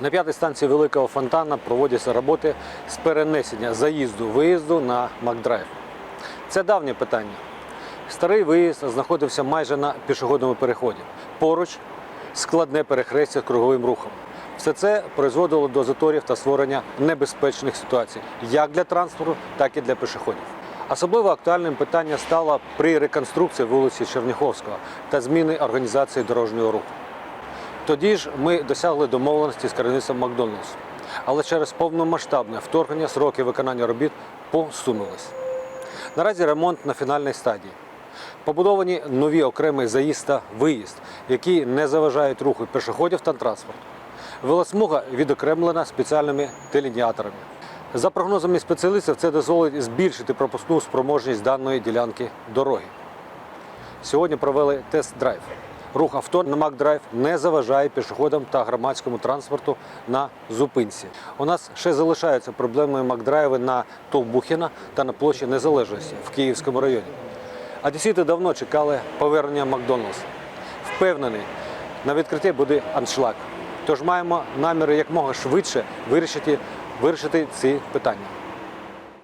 На п'ятій станції Великого Фонтана проводяться роботи з перенесення заїзду-виїзду на Макдрайв. Це давнє питання. Старий виїзд знаходився майже на пішохідному переході. Поруч складне перехрестя з круговим рухом. Все це призводило до заторів та створення небезпечних ситуацій як для транспорту, так і для пішоходів. Особливо актуальним питання стало при реконструкції вулиці Черніховського та зміни організації дорожнього руху. Тоді ж ми досягли домовленості з керівництвом Макдональдсу. Але через повномасштабне вторгнення сроки виконання робіт посунулись. Наразі ремонт на фінальній стадії. Побудовані нові окремий заїзд та виїзд, які не заважають руху пішоходів та транспорту. Велосмуга відокремлена спеціальними делініаторами. За прогнозами спеціалістів, це дозволить збільшити пропускну спроможність даної ділянки дороги. Сьогодні провели тест-драйв. Рух авто на Макдрайв не заважає пішоходам та громадському транспорту на зупинці. У нас ще залишаються проблемою Макдрайви на Товбухіна та на площі Незалежності в Київському районі. Одесіти давно чекали повернення Макдоналдс. Впевнений, на відкритті буде аншлаг. Тож маємо наміри якмога швидше вирішити, вирішити ці питання.